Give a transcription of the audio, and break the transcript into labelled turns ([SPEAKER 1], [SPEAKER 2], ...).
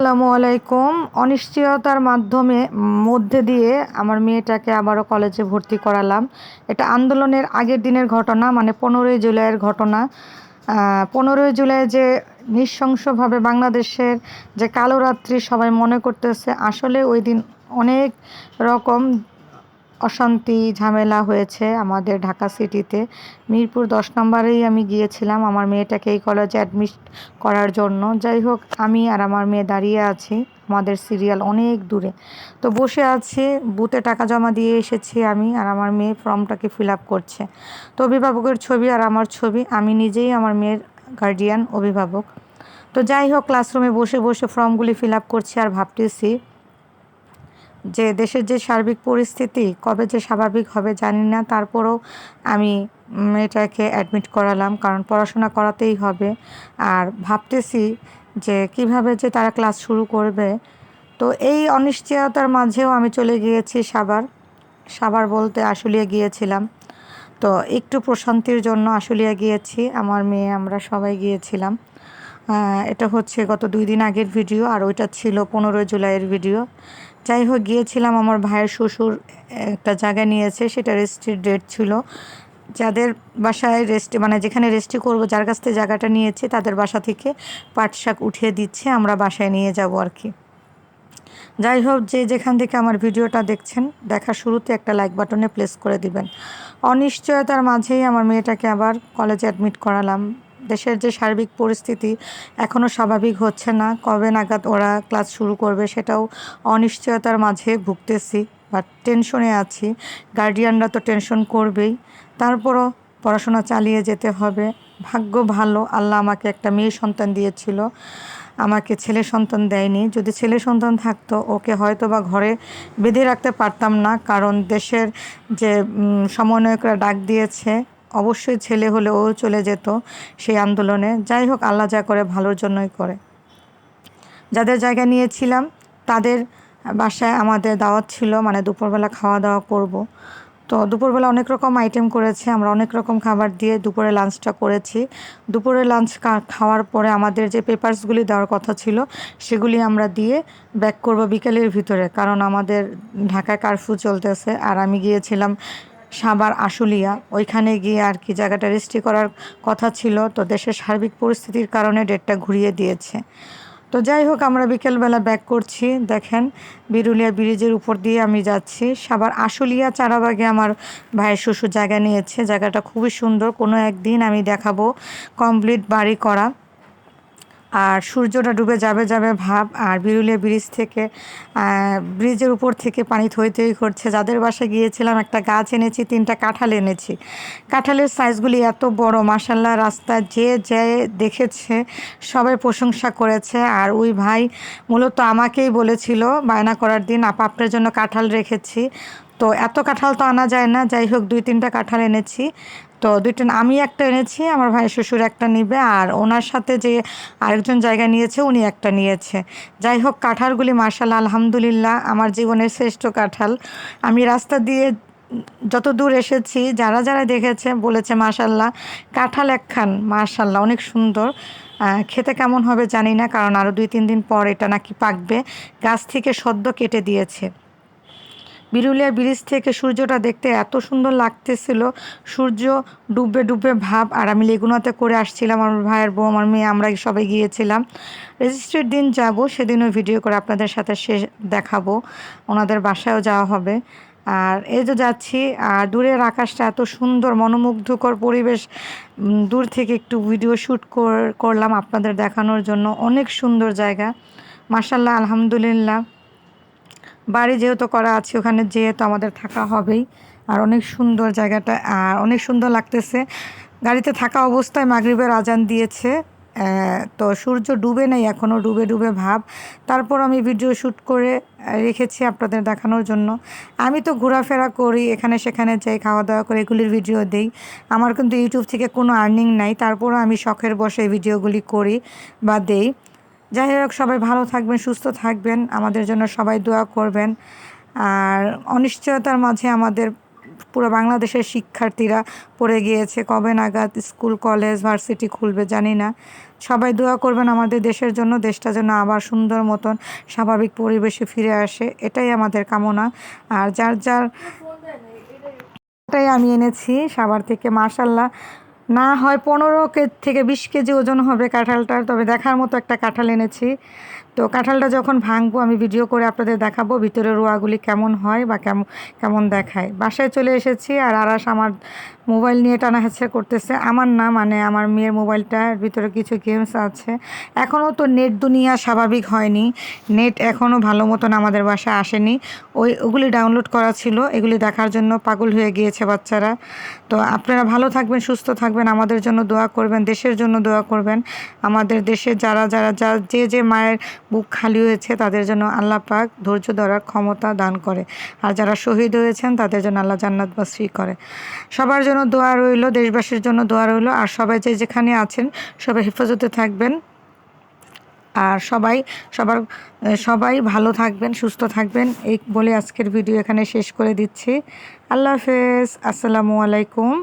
[SPEAKER 1] আসসালামু আলাইকুম। অনিশ্চয়তার মাধ্যমে মধ্যে দিয়ে আমার মেয়েটাকে আবারও কলেজে ভর্তি করালাম। এটা আন্দোলনের আগের দিনের ঘটনা মানে পনেরোই জুলাইয়ের ঘটনা। পনেরোই জুলাই যে নৃশংসভাবে বাংলাদেশের যে কালো রাত্রি সবাই মনে করতেছে, আসলে ওই দিন অনেক রকম অশান্তি, ঝামেলা হয়েছে আমাদের ঢাকা সিটিতে। মিরপুর দশ নম্বরেই আমি গিয়েছিলাম আমার মেয়েটাকে এই কলেজে অ্যাডমিট করার জন্য। যাই হোক, আমি আর আমার মেয়ে দাঁড়িয়ে আছি আমাদের সিরিয়াল অনেক দূরে। তো বসে আছি, বুথে টাকা জমা দিয়ে এসেছি আমি আর আমার মেয়ে ফর্মটাকে ফিল আপ করছে। তো অভিভাবকের ছবি আর আমার ছবি, আমি নিজেই আমার মেয়ের গার্ডিয়ান অভিভাবক। তো যাই হোক ক্লাসরুমে বসে বসে ফর্মগুলি ফিল আপ করছি আর ভাবতেছি যে দেশের যে সার্বিক পরিস্থিতি কবে যে স্বাভাবিক হবে জানি না। তারপরেও আমি মেয়েটাকে অ্যাডমিট করালাম, কারণ পড়াশোনা করাতেই হবে। আর ভাবতেছি যে কীভাবে যে তারা ক্লাস শুরু করবে। তো এই অনিশ্চয়তার মাঝেও আমি চলে গিয়েছি সাবার সাবার বলতে আশুলিয়া গিয়েছিলাম। তো একটু প্রশান্তির জন্য আশুলিয়া গিয়েছি। আমার মেয়ে, আমরা সবাই গিয়েছিলাম। এটা হচ্ছে গত দুই দিন আগের ভিডিও, আর ওইটা ছিল পনেরোই জুলাইয়ের ভিডিও। যাই হোক গিয়েছিলাম, আমার ভাইয়ের শ্বশুর একটা জায়গা নিয়েছে, সেটা রেস্টের ডেট ছিল। যাদের বাসায় রেস্ট মানে যেখানে রেস্টি করব, যার কাছ থেকে জায়গাটা নিয়েছে, তাদের বাসা থেকে পাট শাক উঠিয়ে দিচ্ছে, আমরা বাসায় নিয়ে যাব আর কি। যাই হোক যে যেখান থেকে আমার ভিডিওটা দেখছেন দেখা শুরুতে একটা লাইক বাটনে প্লেস করে দিবেন। অনিশ্চয়তার মাঝেই আমার মেয়েটাকে আবার কলেজে অ্যাডমিট করালাম। দেশের যে সার্বিক পরিস্থিতি এখনও স্বাভাবিক হচ্ছে না। কবে নাগাদ ওরা ক্লাস শুরু করবে সেটাও অনিশ্চয়তার মাঝে ভুগতেছি বা টেনশনে আছি। গার্ডিয়ানরা তো টেনশন করবেই। তারপরও পড়াশোনা চালিয়ে যেতে হবে। ভাগ্য ভালো, আল্লাহ আমাকে একটা মেয়ে সন্তান দিয়েছিল। আমাকে ছেলে সন্তান দেয়নি। যদি ছেলে সন্তান থাকতো, ওকে হয়তো বা ঘরে বেঁধে রাখতে পারতাম না, কারণ দেশের যে সমন্বয়করা ডাক দিয়েছে অবশ্যই ছেলে হলে ও চলে যেত সেই আন্দোলনে। যাই হোক, আল্লাহ যা করে ভালোর জন্যই করে। যাদের জায়গা নিয়েছিলাম, তাদের বাসায় আমাদের দাওয়াত ছিল মানে দুপুরবেলা খাওয়া দাওয়া করব। তো দুপুরবেলা অনেক রকম আইটেম করেছে, আমরা অনেক রকম খাবার দিয়ে দুপুরে লাঞ্চটা করেছি। দুপুরে লাঞ্চ খাওয়ার পরে আমাদের যে পেপারসগুলি দেওয়ার কথা ছিল, সেগুলি আমরা দিয়ে ব্যাক করব বিকেলের ভিতরে, কারণ আমাদের ঢাকায় কারফিউ চলতেছে। আর আমি গিয়েছিলাম সাবার আশুলিয়া। ওইখানে গিয়ে আর কি জায়গাটা রেজিস্ট্রি করার কথা ছিল। তো দেশের সার্বিক পরিস্থিতির কারণে ডেটটা ঘুরিয়ে দিয়েছে। তো যাই হোক, আমরা বিকেলবেলা ব্যাক করছি। দেখেন, বিরুলিয়া ব্রিজের উপর দিয়ে আমি যাচ্ছি। সাবার আশুলিয়া চারাবাগে আমার ভাইয়ের শ্বশুর জায়গা নিয়েছে। জায়গাটা খুবই সুন্দর। কোনো একদিন আমি দেখাবো কমপ্লিট বাড়ি করা। আর সূর্যটা ডুবে যাবে যাবে ভাব, আর বিরুলিয়া ব্রিজ থেকে ব্রিজের উপর থেকে পানি থই থই করছে। যাদের বাসায় গিয়েছিলাম, একটা গাছ এনেছি, তিনটা কাঁঠাল এনেছি। কাঁঠালের সাইজগুলি এত বড় মাসাল্লাহ রাস্তা যে যে দেখেছে, সবাই প্রশংসা করেছে। আর ওই ভাই মূলত আমাকেই বলেছিল, বায়না করার দিন, আপা, আপনার জন্য কাঁঠাল রেখেছি। তো এত কাঁঠাল তো আনা যায় না, যাই হোক দুই তিনটা কাঁঠাল এনেছি। তো দুইটা আমি একটা এনেছি, আমার ভাই শ্বশুর একটা নিবে, আর ওনার সাথে যে আরেকজন জায়গা নিয়েছে, উনি একটা নিয়েছে। যাই হোক, কাঁঠালগুলি মার্শাল আলহামদুলিল্লাহ, আমার জীবনের শ্রেষ্ঠ কাঁঠাল। আমি রাস্তা দিয়ে যত দূর এসেছি, যারা যারা দেখেছে, বলেছে মাশাল্লাহ কাঁঠাল একখান মাশাল্লাহ অনেক সুন্দর। খেতে কেমন হবে জানি না, কারণ আরও দুই তিন দিন পর এটা নাকি পাকবে। গাছ থেকে সদ্য কেটে দিয়েছে। বিরুলিয়া ব্রিজ থেকে সূর্যটা দেখতে এত সুন্দর লাগতেছিল। সূর্য ডুববে ডুববে ভাব, আর আমি লেগুনাতে করে আসছিলাম আমার ভাইয়ের বউ, আমার মেয়ে আমরা সবাই গিয়েছিলাম। রেজিস্ট্রির দিন যাব, সেদিনও ভিডিও করে আপনাদের সাথে সে দেখাবো। ওনাদের বাসায়ও যাওয়া হবে। আর এই যে যাচ্ছি, আর দূরের আকাশটা এত সুন্দর, মনোমুগ্ধকর পরিবেশ। দূর থেকে একটু ভিডিও শ্যুট করলাম আপনাদের দেখানোর জন্য। অনেক সুন্দর জায়গা। মাসাল্লাহ আলহামদুলিল্লাহ। বাড়ি যেহেতু করা আছে, ওখানে যেহেতু আমাদের থাকা হবেই। আর অনেক সুন্দর জায়গাটা, আর অনেক সুন্দর লাগতেছে। গাড়িতে থাকা অবস্থায় মাগরীবের আজান দিয়েছে তো সূর্য ডুবে নেই এখনও ডুবে ডুবে ভাব। তারপর আমি ভিডিও শ্যুট করে রেখেছি আপনাদের দেখানোর জন্য। আমি তো ঘোরাফেরা করি, এখানে সেখানে যাই খাওয়া দাওয়া করে এগুলির ভিডিও দেই। আমার কিন্তু ইউটিউব থেকে কোনো আর্নিং নাই, তারপরও আমি শখের বসে ভিডিওগুলি করি বা দেই। যাই হোক, সবাই ভালো থাকবেন, সুস্থ থাকবেন। আমাদের জন্য সবাই দোয়া করবেন। আর অনিশ্চয়তার মাঝে আমাদের পুরো বাংলাদেশের শিক্ষার্থীরা পড়ে গিয়েছে। কবে নাগাদ স্কুল, কলেজ, ভার্সিটি খুলবে জানি না। সবাই দোয়া করবেন আমাদের দেশের জন্য, দেশটা যেন আবার সুন্দর মতন স্বাভাবিক পরিবেশে ফিরে আসে। এটাই আমাদের কামনা। আর যার যার, এটাই আমি এনেছি সাভার থেকে। মার্শাল্লাহ না হয় পনেরো কে থেকে বিশ কেজি ওজন হবে কাঁঠালটার, তবে দেখার মতো একটা কাঁঠাল এনেছি। তো কাঁঠালটা যখন ভাঙবো, আমি ভিডিও করে আপনাদের দেখাবো ভিতরে রোয়াগুলি কেমন হয় বা কেমন কেমন দেখায়। বাসায় চলে এসেছি আর আরাস আমার মোবাইল নিয়ে টানা হেঁচড়ে করতেছে। আমার না মানে আমার মেয়ের মোবাইলটার ভিতরে কিছু গেমস আছে। এখনও তো নেট দুনিয়া স্বাভাবিক হয়নি। নেট এখনও ভালো মতন আমাদের বাসায় আসেনি। ওই, ওগুলি ডাউনলোড করা ছিল। এগুলি দেখার জন্য পাগল হয়ে গিয়েছে বাচ্চারা। তো আপনারা ভালো থাকবেন, সুস্থ থাকবেন। আমাদের জন্য দোয়া করবেন, দেশের জন্য দোয়া করবেন। আমাদের দেশে যারা যারা, যা, যে যে মায়ের বুক খালি হয়েছে, তাদের জন্য আল্লাহ পাক ধৈর্য ধরার ক্ষমতা দান করে। আর যারা শহীদ হয়েছেন, তাদের জন্য আল্লাহ জান্নাত জান্নাতবাসী করে। সবার জন্য দোয়া রইল, দেশবাসীর জন্য দোয়া রইল। আর সবাই যে যেখানে আছেন, সবাই হেফাজতে থাকবেন। আর সবাই, সবার, সবাই ভালো থাকবেন, সুস্থ থাকবেন। এই বলে আজকের ভিডিও এখানে শেষ করে দিচ্ছি। আল্লাহ হাফেজ। আসসালামু আলাইকুম।